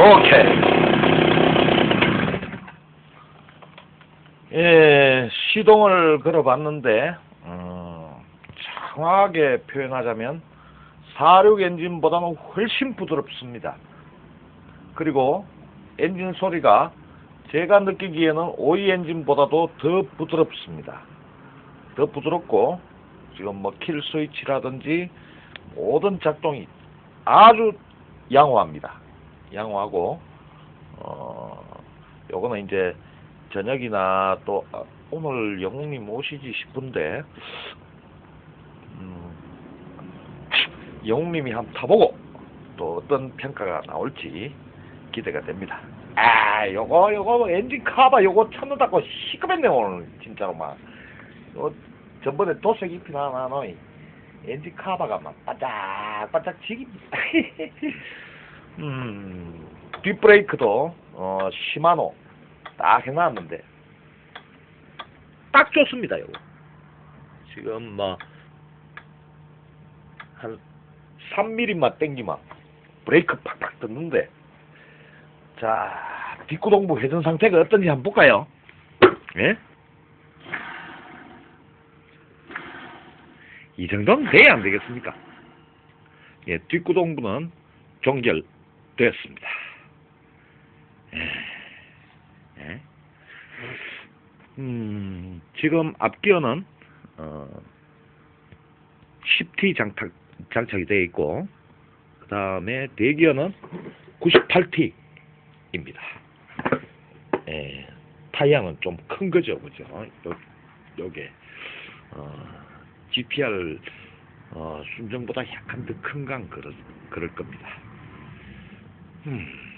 오케이. 예, 시동을 걸어봤는데 어, 음, 정확하게 표현하자면 46 엔진보다는 훨씬 부드럽습니다. 그리고 엔진 소리가 제가 느끼기에는 오이 엔진보다도 더 부드럽습니다. 더 부드럽고 지금 뭐 킬 스위치라든지 모든 작동이 아주 양호합니다. 양호하고 어 요거는 이제 저녁이나 또 아, 오늘 영웅님 오시지 싶은데 음, 영웅님이 한번 타보고 또 어떤 평가가 나올지 기대가 됩니다. 아 요거 요거 엔진 카바 요거 찾는다고 시급했네 오늘 진짜로 막 요, 전번에 도색 잎이 나나노 엔진 카바가 막 바짝바짝 지깁니다. 음, 뒷브레이크도 어, 시마노 딱 해놨는데 딱 좋습니다 이거 지금 뭐한 3mm만 땡기면 브레이크 팍팍 듣는데 자 뒷구동부 회전 상태가 어떤지 한번 볼까요? 예? 이 정도는 돼야 안 되겠습니까? 예, 뒷구동부는 종결 되었습니다. 예. 예. 음, 지금 앞기어는 어, 10T 장착, 장착이 되어 있고 그 다음에 대기어는 98T입니다. 예, 타이어는 좀 큰 거죠, 그죠? 요, 요게 어, GPR 어, 순정보다 약간 더 큰간 그럴, 그럴 겁니다. 음.